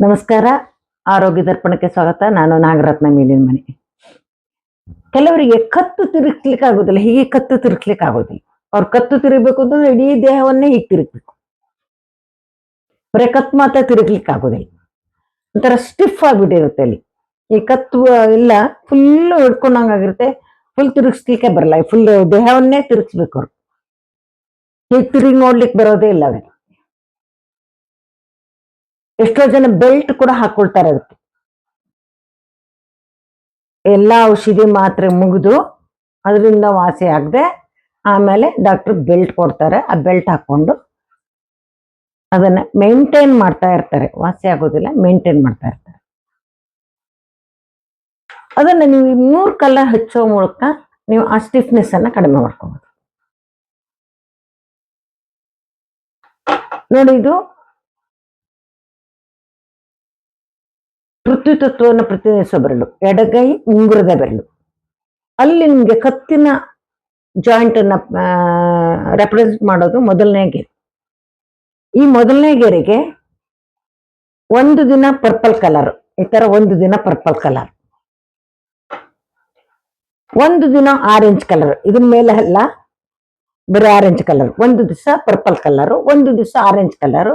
ನಮಸ್ಕಾರ. ಆರೋಗ್ಯ ದರ್ಪಣಕ್ಕೆ ಸ್ವಾಗತ. ನಾನು ನಾಗರತ್ನ ಮೇಲಿನ ಮನೆ. ಕೆಲವರಿಗೆ ಕತ್ತು ತಿರುಗ್ಲಿಕ್ಕೆ ಆಗೋದಿಲ್ಲ ಹೀಗೆ ಕತ್ತು ತಿರುಗ್ಲಿಕ್ಕೆ ಆಗೋದಿಲ್ಲ ಅವ್ರು ಕತ್ತು ತಿರುಗಬೇಕು ಅಂತಂದ್ರೆ ಇಡೀ ದೇಹವನ್ನೇ ಹೀಗೆ ತಿರುಗ್ಬೇಕು. ಬರೀ ಕತ್ತು ಮಾತ್ರ ತಿರುಗ್ಲಿಕ್ಕೆ ಆಗೋದಿಲ್ಲ ಒಂಥರ ಸ್ಟಿಫ್ ಆಗಿಬಿಟ್ಟಿರುತ್ತೆ ಅಲ್ಲಿ. ಈ ಕತ್ತು ಇಲ್ಲ ಫುಲ್ ಹಿಡ್ಕೊಂಡಂಗಾಗಿರುತ್ತೆ. ಫುಲ್ ತಿರುಗಿಸ್ಲಿಕ್ಕೆ ಬರಲ್ಲ. ಫುಲ್ ದೇಹವನ್ನೇ ತಿರುಗಿಸ್ಬೇಕು ಅವ್ರು. ಹೀಗೆ ತಿರುಗಿ ನೋಡ್ಲಿಕ್ಕೆ ಬರೋದೇ ಇಲ್ಲ ಅವ್ರಿಗೆ ಎಷ್ಟೋ ಜನ ಬೆಲ್ಟ್ ಕೂಡ ಹಾಕೊಳ್ತಾರೆ ಅದಕ್ಕೆ. ಎಲ್ಲ ಔಷಧಿ ಮಾತ್ರೆ ಮುಗಿದು ಅದರಿಂದ ವಾಸಿ ಆಗದೆ ಆಮೇಲೆ ಡಾಕ್ಟರ್ ಬೆಲ್ಟ್ ಕೊಡ್ತಾರೆ, ಆ ಬೆಲ್ಟ್ ಹಾಕೊಂಡು ಅದನ್ನ ಮೇಂಟೈನ್ ಮಾಡ್ತಾ ಇರ್ತಾರೆ. ವಾಸಿ ಆಗೋದಿಲ್ಲ, ಮೇಂಟೈನ್ ಮಾಡ್ತಾ ಇರ್ತಾರೆ. ಅದನ್ನ ನೀವು ಮೂರು ಕಲರ್ ಹಚ್ಚೋ ಮೂಲಕ ನೀವು ಆ ಸ್ಟಿಫ್ನೆಸ್ ಅನ್ನ ಕಡಿಮೆ ಮಾಡ್ಕೋಬಹುದು ನೋಡಿ ಇದು ಪೃಥ್ವಿ ತತ್ವವನ್ನು ಪ್ರತಿನಿಧಿಸೋ ಬೆರಳು, ಎಡಗೈ ಉಂಗುರದ ಬೆರಳು. ಅಲ್ಲಿ ನಿಮಗೆ ಕತ್ತಿನ ಜಾಯಿಂಟ್ ಅನ್ನ ರೆಪ್ರೆಸೆಂಟ್ ಮಾಡೋದು ಮೊದಲನೇ ಗೆರೆ. ಈ ಮೊದಲನೇ ಗೆರೆಗೆ ಒಂದು ದಿನ ಪರ್ಪಲ್ ಕಲರ್ ಈ ತರ ಒಂದು ದಿನ ಪರ್ಪಲ್ ಕಲರ್ ಒಂದು ದಿನ ಆರೆಂಜ್ ಕಲರ್ ಇದ್ರ ಮೇಲೆ ಅಲ್ಲ ಬರೀ ಆರೆಂಜ್ ಕಲರ್ ಒಂದು ದಿವಸ ಪರ್ಪಲ್ ಕಲರು ಒಂದು ದಿವಸ ಆರೆಂಜ್ ಕಲರು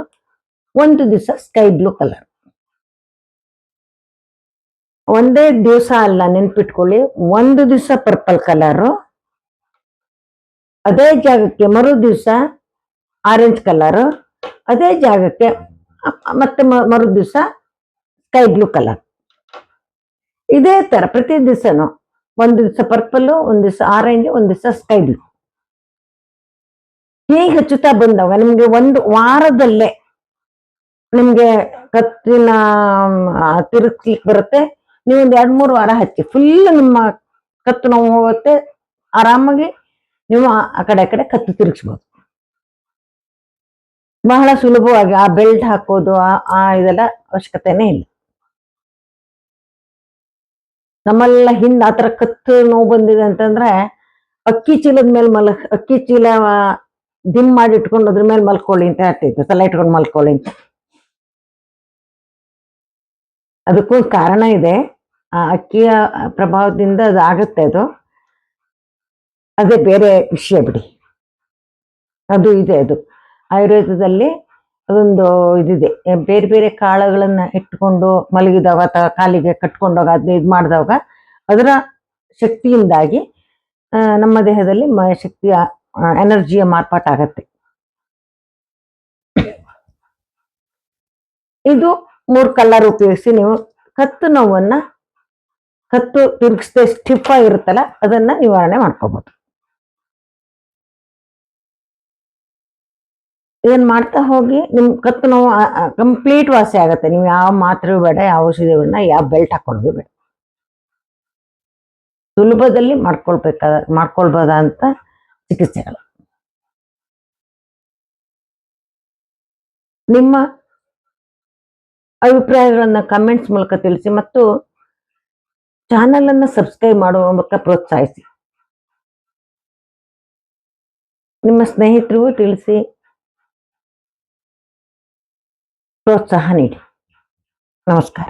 ಒಂದು ದಿವಸ ಸ್ಕೈ ಬ್ಲೂ ಕಲರ್ ಒಂದೇ ದಿವಸ ಅಲ್ಲ, ನೆನ್ಪಿಟ್ಕೊಳ್ಳಿ. ಒಂದು ದಿವಸ ಪರ್ಪಲ್ ಕಲರು ಅದೇ ಜಾಗಕ್ಕೆ ಮರು ದಿವಸ ಆರೆಂಜ್ ಕಲರು ಅದೇ ಜಾಗಕ್ಕೆ ಮತ್ತೆ ಮರು ದಿವಸ ಸ್ಕೈ ಬ್ಲೂ ಕಲರ್ ಇದೇ ಥರ ಪ್ರತಿ ದಿವಸನು ಒಂದು ದಿವಸ ಪರ್ಪಲ್ ಒಂದು ದಿವಸ ಆರೆಂಜ್ ಒಂದು ದಿವಸ ಸ್ಕೈ ಬ್ಲೂ ಹೀಗೆ ಹಚ್ಚುತ್ತಾ ಬಂದವ? ನಿಮ್ಗೆ ಒಂದು ವಾರದಲ್ಲೇ ನಿಮ್ಗೆ ಕತ್ತಿನ ತಿರುಗಿಸ್ಲಿಕ್ಕೆ ಬರುತ್ತೆ. ನೀವು ಒಂದ್ ಎರಡ್, ಮೂರು ವಾರ ಹಚ್ಚಿ. ಫುಲ್ ನಿಮ್ಮ ಕತ್ತು ನೋವು ಹೋಗುತ್ತೆ. ಆರಾಮಾಗಿ ನೀವು ಆ- ಆ ಕಡೆ ಆ ಕಡೆ ಕತ್ತು ತಿರುಗಿಸ್ಬೋದು. ಬಹಳ ಸುಲಭವಾಗಿ ಆ ಬೆಲ್ಟ್ ಹಾಕೋದು, ಆ- ಆ ಇದೆಲ್ಲ ಅವಶ್ಯಕತೆನೇ ಇಲ್ಲ. ನಮ್ಮೆಲ್ಲ ಹಿಂದ್ ಆತರ ಕತ್ತು ನೋವು ಬಂದಿದೆ ಅಂತಂದ್ರೆ ಅಕ್ಕಿ ಚೀಲದ ಮೇಲೆ ಮಲ ಅಕ್ಕಿ ಚೀಲ ದಿಮ್ ಮಾಡಿ ಇಟ್ಕೊಂಡು ಅದ್ರ ಮೇಲೆ ಮಲ್ಕೊಳ್ಳಿ ಅಂತ ಹೇಳ್ತಿತ್ತು ತಲೆ ಇಟ್ಕೊಂಡು ಮಲ್ಕೊಳ್ಳಿ ಅಂತ. ಅದಕ್ಕೂ ಕಾರಣ ಇದೆ. ಆ ಅಕ್ಕಿಯ ಪ್ರಭಾವದಿಂದ ಅದು ಆಗುತ್ತೆ ಅದು. ಅದೇ ಬೇರೆ ವಿಷಯ ಬಿಡಿ. ಅದು ಇದೆ ಅದು. ಆಯುರ್ವೇದದಲ್ಲಿ ಅದೊಂದು ಇದಿದೆ. ಬೇರೆ ಬೇರೆ ಕಾಳುಗಳನ್ನ ಇಟ್ಕೊಂಡು ಮಲಗಿದಾಗ ಅಥವಾ ಕಾಲಿಗೆ ಕಟ್ಕೊಂಡಾಗ ಅದನ್ನ ಇದು ಮಾಡಿದಾಗ ಅದರ ಶಕ್ತಿಯಿಂದಾಗಿ ನಮ್ಮ ದೇಹದಲ್ಲಿ ಮ ಶಕ್ತಿಯ ಎನರ್ಜಿಯ ಮಾರ್ಪಾಟ ಆಗತ್ತೆ ಇದು ಮೂರ್ ಕಲರ್ ಉಪಯೋಗಿಸಿ ನೀವು ಕತ್ತು ನೋವನ್ನ, ಕತ್ತು ತಿರುಗಿಸದೆ ಸ್ಟಿಫ್ ಆಗಿರುತ್ತಲ್ಲ, ಅದನ್ನ ನಿವಾರಣೆ ಮಾಡ್ಕೋಬಹುದು ಇದನ್ನ ಮಾಡ್ತಾ ಹೋಗಿ, ನಿಮ್ ಕತ್ತು ನೋವು ಕಂಪ್ಲೀಟ್ ವಾಸಿ ಆಗತ್ತೆ. ನೀವು ಯಾವ ಮಾತ್ರೆ ಬೇಡ, ಯಾವ ಔಷಧಿ ಬೇಡ, ಯಾವ ಬೆಲ್ಟ್ ಹಾಕೊಳ್ಳೋದು ಬೇಡ. ಸುಲಭದಲ್ಲಿ ಮಾಡ್ಕೊಳ್ಬೇಕಾದ, ಮಾಡ್ಕೊಳ್ಬೋದಂತ ಚಿಕಿತ್ಸೆಗಳು. ನಿಮ್ಮ ಅಭಿಪ್ರಾಯಗಳನ್ನು ಕಮೆಂಟ್ಸ್ ಮೂಲಕ ತಿಳಿಸಿ ಮತ್ತು ಚಾನೆಲ್ ಅನ್ನ ಸಬ್ಸ್ಕ್ರೈಬ್ ಮಾಡುವ ಮೂಲಕ ಪ್ರೋತ್ಸಾಹಿಸಿ. ನಿಮ್ಮ ಸ್ನೇಹಿತರಿಗೂ ತಿಳಿಸಿ ಪ್ರೋತ್ಸಾಹ ನೀಡಿ. ನಮಸ್ಕಾರ.